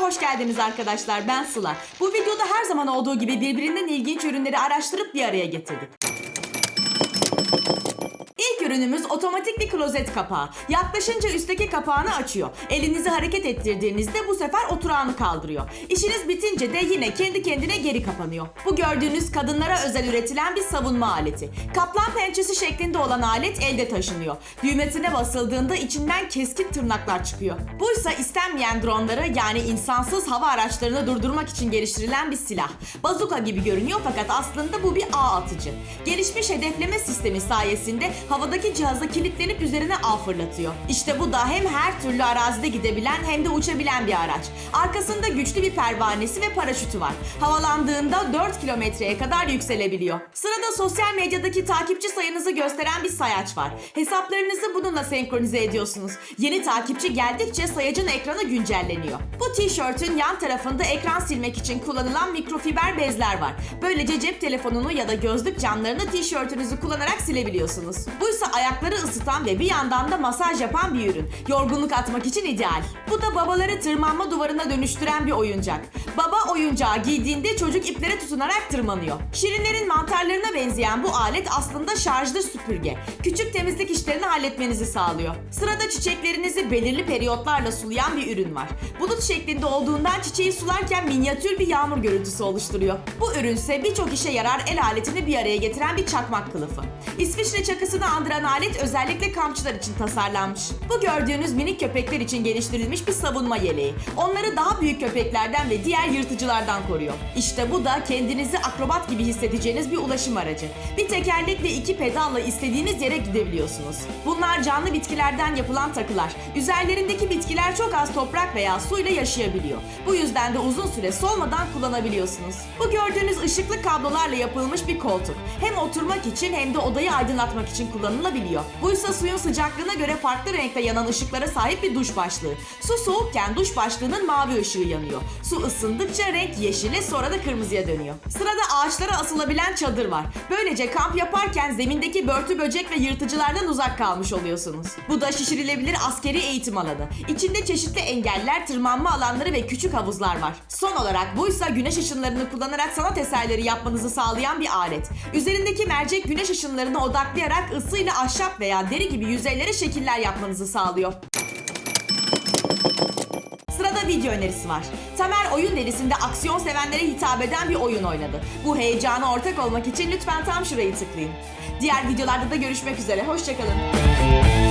hoş geldiniz arkadaşlar. Ben Sıla. Bu videoda her zaman olduğu gibi birbirinden ilginç ürünleri araştırıp bir araya getirdik. İlk ürünümüz otomatik bir klozet kapağı. Yaklaşınca üstteki kapağını açıyor. Elinizi hareket ettirdiğinizde bu sefer oturağını kaldırıyor. İşiniz bitince de yine kendi kendine geri kapanıyor. Bu gördüğünüz kadınlara özel üretilen bir savunma aleti. Kaplan pençesi şeklinde olan alet elde taşınıyor. Düğmesine basıldığında içinden keskin tırnaklar çıkıyor. Bu ise istenmeyen dronları yani insansız hava araçlarını durdurmak için geliştirilen bir silah. Bazuka gibi görünüyor fakat aslında bu bir ağ atıcı. Gelişmiş hedefleme sistemi sayesinde havadaki cihaza kilitlenip üzerine ağ fırlatıyor. İşte bu da hem her türlü arazide gidebilen hem de uçabilen bir araç. Arkasında güçlü bir pervanesi ve paraşütü var. Havalandığında 4 kilometreye kadar yükselebiliyor. Sırada sosyal medyadaki takipçi sayınızı gösteren bir sayaç var. Hesaplarınızı bununla senkronize ediyorsunuz. Yeni takipçi geldikçe sayacın ekranı güncelleniyor. Bu tişörtün yan tarafında ekran silmek için kullanılan mikrofiber bezler var. Böylece cep telefonunu ya da gözlük camlarını tişörtünüzü kullanarak silebiliyorsunuz. Bu ise ayakları ısıtan ve bir yandan da masaj yapan bir ürün. Yorgunluk atmak için ideal. Bu da babaları tırmanma duvarına dönüştüren bir oyuncak. Baba oyuncağı giydiğinde çocuk iplere tutunarak tırmanıyor. Şirinlerin mantarlarına benzeyen bu alet aslında şarjlı süpürge. Küçük temizlik işlerini halletmenizi sağlıyor. Sırada çiçeklerinizi belirli periyotlarla sulayan bir ürün var. Bulut şeklinde olduğundan çiçeği sularken minyatür bir yağmur görüntüsü oluşturuyor. Bu ürünse birçok işe yarar el aletini bir araya getiren bir çakmak kılıfı. İsviçre çakısını andıran alet özellikle kampçılar için tasarlanmış. Bu gördüğünüz minik köpekler için geliştirilmiş bir savunma yeleği. Onları daha büyük köpeklerden ve diğer yırtıcılardan koruyor. İşte bu da kendinizi akrobat gibi hissedeceğiniz bir ulaşım aracı. Bir tekerlek iki pedalla istediğiniz yere gidebiliyorsunuz. Bunlar canlı bitkilerden yapılan takılar. Üzerlerindeki bitkiler çok az toprak veya suyla yaşayabiliyor. Bu yüzden de uzun süre solmadan kullanabiliyorsunuz. Bu gördüğünüz ışıklı kablolarla yapılmış bir koltuk. Hem oturmak için hem de odayı aydınlatmak için kullanılabiliyor. Bu ise suyun sıcaklığına göre farklı renkte yanan ışıklara sahip bir duş başlığı. Su soğukken duş başlığının mavi ışığı yanıyor. Su ısındıkça renk yeşile sonra da kırmızıya dönüyor. Sırada ağaçlara asılabilen çadır var. Böylece kamp yaparken zemindeki börtü böcek ve yırtıcılardan uzak kalmış oluyorsunuz. Bu da şişirilebilir askeri eğitim alanı. İçinde çeşitli engeller, tırmanma alanları ve küçük havuzlar var. Son olarak buysa güneş ışınlarını kullanarak sanat eserleri yapmanızı sağlayan bir alet. Üzerindeki mercek güneş ışınlarını odaklayarak ısıyla ahşap veya deri gibi yüzeylere şekiller yapmanızı sağlıyor. Sırada video önerisi var. Tamer oyun delisinde aksiyon sevenlere hitap eden bir oyun oynadı. Bu heyecana ortak olmak için lütfen tam şurayı tıklayın. Diğer videolarda da görüşmek üzere. Hoşçakalın.